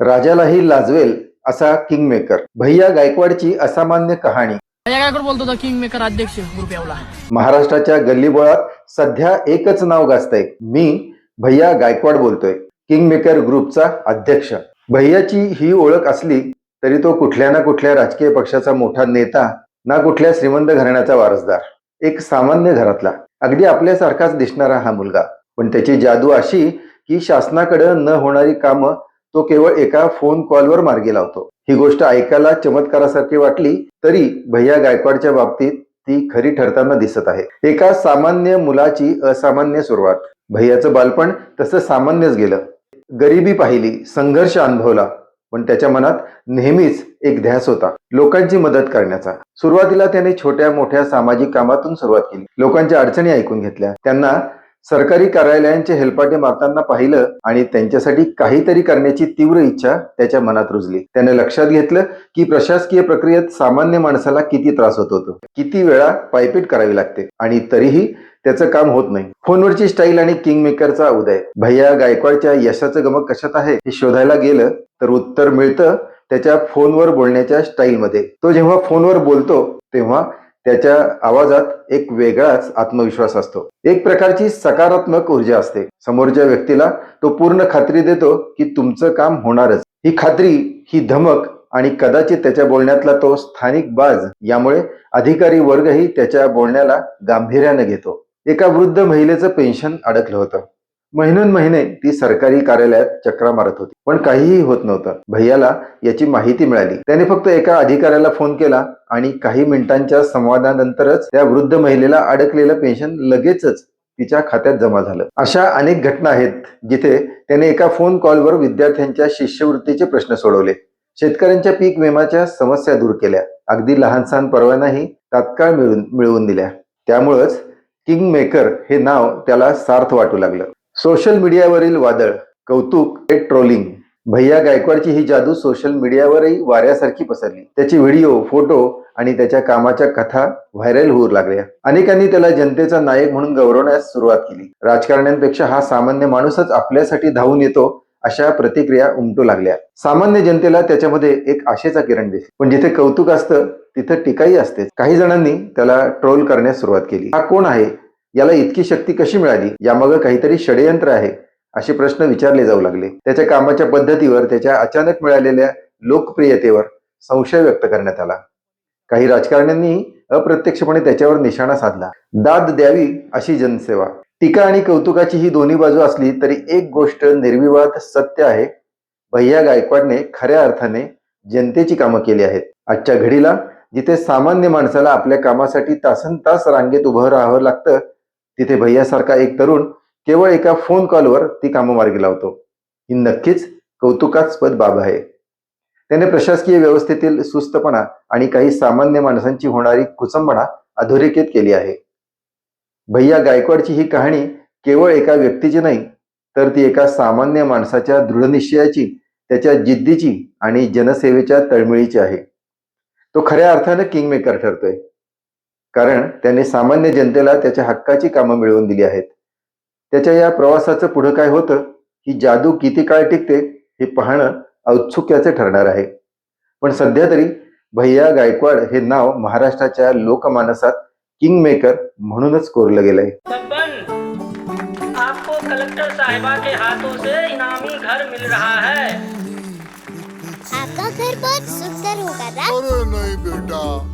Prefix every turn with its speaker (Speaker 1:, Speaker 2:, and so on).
Speaker 1: राजालाही लाजवेल असा king maker भैया गायकवाडची असामान्य कहाणी.
Speaker 2: बोलतो होता किंग मेकर अध्यक्ष
Speaker 1: महाराष्ट्राच्या गल्लीबोळात सध्या एकच नाव गाजतंय. मी भैया गायकवाड बोलतोय. किंग मेकर ग्रुपचा अध्यक्ष. भैयाची ही ओळख असली तरी तो कुठल्या ना कुठल्या राजकीय पक्षाचा मोठा नेता ना कुठल्या श्रीमंत घराण्याचा वारसदार. एक सामान्य घरातला. अगदी आपल्यासारखाच दिसणारा हा मुलगा. पण त्याची जादू अशी की शासनाकडे न होणारी कामं तो केवळ एका फोन कॉलवर मार्गी लावतो. ही गोष्ट ऐकायला चमत्कारासारखी वाटली तरी भैया गायकवाडच्या बाबतीत ती खरी ठरताना दिसत आहे. एका सामान्य मुलाची असामान्य सुरुवात. भैयाचं बालपण तसं सामान्यच गेलं. गरिबी पाहिली संघर्ष अनुभवला पण त्याच्या मनात नेहमीच एक ध्यास होता लोकांची मदत करण्याचा. सुरुवातीला त्याने छोट्या मोठ्या सामाजिक कामातून सुरुवात केली. लोकांच्या अडचणी ऐकून घेतल्या. त्यांना सरकारी कार्यालयांचे हेलपाटे मारताना पाहिलं आणि त्यांच्यासाठी काहीतरी करण्याची तीव्र इच्छा त्याच्या मनात रुजली. त्याने लक्षात घेतलं की प्रशासकीय प्रक्रियेत सामान्य माणसाला किती त्रास होत होतो. किती वेळा पायपीट करावी लागते आणि तरीही त्याचं काम होत नाही. फोनवरची स्टाईल आणि किंग मेकरचा उदय. भैया गायकवाडच्या यशाचं गमक कशात आहे हे शोधायला गेलं तर उत्तर मिळतं त्याच्या फोनवर बोलण्याच्या स्टाईलमध्ये. तो जेव्हा फोनवर बोलतो तेव्हा त्याच्या आवाजात एक वेगळाच आत्मविश्वास असतो. एक प्रकारची सकारात्मक ऊर्जा असते. समोरच्या व्यक्तीला तो पूर्ण खात्री देतो की तुमचं काम होणारच. ही खात्री ही धमक आणि कदाचित त्याच्या बोलण्यातला तो स्थानिक बाज यामुळे अधिकारी वर्गही त्याच्या बोलण्याला गांभीर्याने घेतो. एका वृद्ध महिलेचं पेन्शन अडकलं होतं. महिनोन महिने ती सरकारी कार्यालयात चक्रा मारत होती. पण काहीही होत नव्हतं. भैयाला याची माहिती मिळाली. त्याने फक्त एका अधिकाऱ्याला फोन केला आणि काही मिनिटांच्या संवादानंतरच त्या वृद्ध महिलेला अडकलेलं पेन्शन लगेचच तिच्या खात्यात जमा झालं. अशा अनेक घटना आहेत जिथे त्याने एका फोन कॉलवर विद्यार्थ्यांच्या शिष्यवृत्तीचे प्रश्न सोडवले. शेतकऱ्यांच्या पीक विम्याच्या समस्या दूर केल्या. अगदी लहानसहान परवानाही तात्काळ मिळून मिळवून दिल्या. त्यामुळंच किंग मेकर हे नाव त्याला सार्थ वाटू लागलं. सोशल मीडियावरील वादळ कौतुक हे ट्रोलिंग. भैया गायकवाडची ही जादू सोशल मीडियावरही वाऱ्यासारखी पसरली. त्याची व्हिडिओ फोटो आणि त्याच्या कामाच्या कथा व्हायरल होऊ लागल्या. अनेकांनी त्याला जनतेचा नायक म्हणून गौरवण्यास सुरुवात केली. राजकारण्यांपेक्षा हा सामान्य माणूसच आपल्यासाठी धावून येतो अशा प्रतिक्रिया उमटू लागल्या. सामान्य जनतेला त्याच्यामध्ये एक आशेचा किरण दिसला. पण जिथे कौतुक असतं तिथं टीकाही असते काही जणांनी त्याला ट्रोल करण्यास सुरुवात केली. हा कोण आहे? याला इतकी शक्ती कशी मिळाली? यामागं काहीतरी षडयंत्र आहे असे प्रश्न विचारले जाऊ लागले. त्याच्या कामाच्या पद्धतीवर त्याच्या अचानक मिळालेल्या लोकप्रियतेवर संशय व्यक्त करण्यात आला. काही राजकारण्यांनी अप्रत्यक्षपणे त्याच्यावर निशाणा साधला. दाद द्यावी अशी जनसेवा. टीका आणि कौतुकाची ही दोन्ही बाजू असली तरी एक गोष्ट निर्विवाद सत्य आहे. भैया गायकवाडने खऱ्या अर्थाने जनतेची कामं केली आहेत. आजच्या घडीला जिथे सामान्य माणसाला आपल्या कामासाठी तासन तास रांगेत उभं राहावं लागतं तिथे भैयासारखा एक तरुण केवळ एका फोन कॉलवर ती कामं मार्गी लावतो. ही नक्कीच कौतुकास्पद बाब आहे. त्याने प्रशासकीय व्यवस्थेतील सुस्तपणा आणि काही सामान्य माणसांची होणारी कुचंबणा अधोरेखित केली आहे. भैया गायकवाडची ही कहाणी केवळ एका व्यक्तीची नाही तर ती एका सामान्य माणसाच्या दृढनिश्चयाची त्याच्या जिद्दीची आणि जनसेवेच्या तळमळीची आहे. तो खऱ्या अर्थानं किंगमेकर ठरतोय. कारण त्याने सामान्य जनतेला त्याच्या हक्काची कामं मिळवून दिली आहेत. त्याच्या या प्रवासाचं पुढं काय होतं? ही जादू किती काळ टिकते? हे पाहणं औत्सुक्याचे ठरणार आहे. पण सध्या तरी भैया गायकवाड हे नाव महाराष्ट्राच्या लोकमानसात किंग मेकर म्हणूनच कोरलं गेलंय.
Speaker 3: आपको कलेक्टर साहिबा के हाथों से इनामी घर मिल रहा है।
Speaker 4: आपका घर बहुत सुंदर होगा ना
Speaker 5: अरे नहीं बेटा।